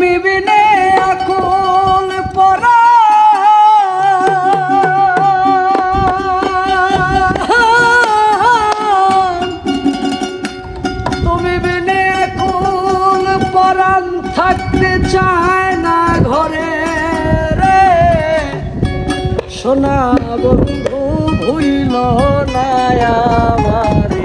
তুমি বিনে আকুল পরা। তুমি বিনে আকুল পরাণ থাকতে চায় না ঘরে রে। সোনা বন্ধু ভুইল না আমারে।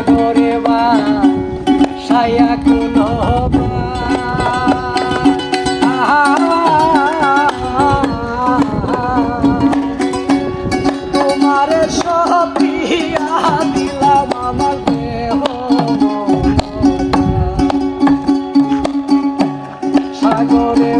সাগরে বা সায়া কোন তোমার সপিয়া দিলাম আমার দেহ। সাগরে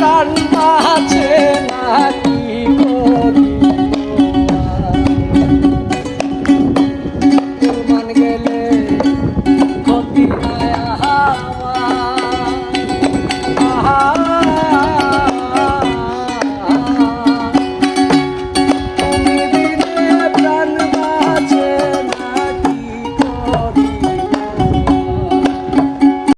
প্রাণ আছে না।